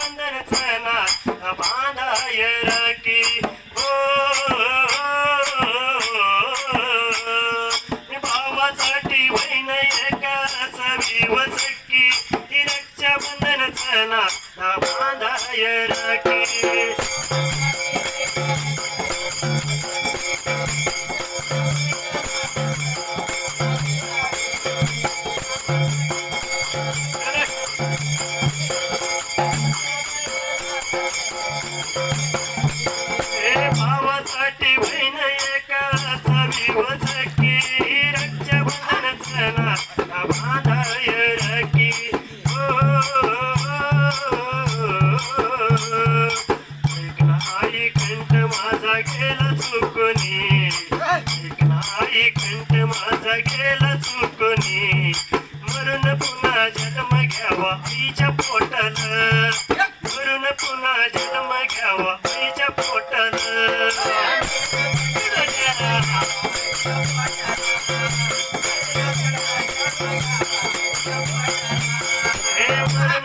बंधन चना बांधाय राखी. हो भावासाठी बहीण एका असावी वसकी ती रक्षाबंधन चना रक्षाबंधन चना बांधाय राखी. माझा गेला चुकून. नाही माझा पुन्हा जन्म घ्यावा आईच्या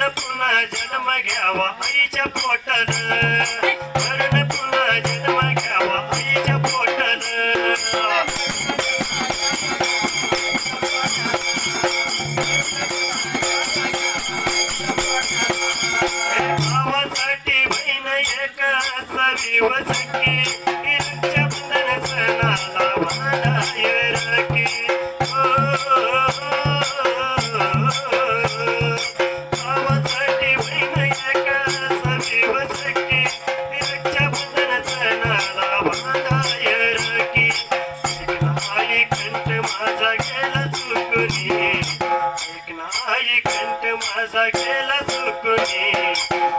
पुन्हा जन्म घ्यावा आईच्या पोटाल मरण पुन्हा जन्म घ्यावा आईच्या पोटाल भावासाठी बहीण एक असावी वसकी कंठ माझा गेला चुकून.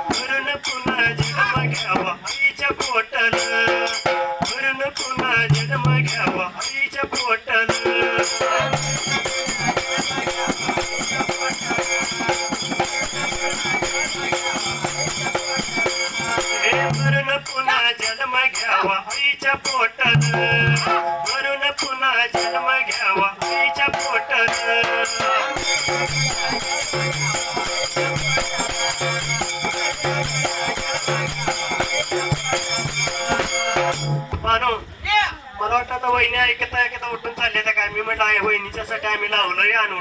भरून पुन्हा जन्म घ्यावा आईच्या पोटल. भरून पुन्हा जन्म घ्यावा आईच्या पोटल. भरून पुन्हा जन्म घ्यावा आईच्या पोटल. भरून पुन्हा जन्म घ्यावा आईच्या पोटाल. मला वाटतं आता वहिनी ऐकता ऐकता उठून चालले तर काय? मी म्हटलं आहे वहिनीच्यासाठी आम्ही लावलं आणि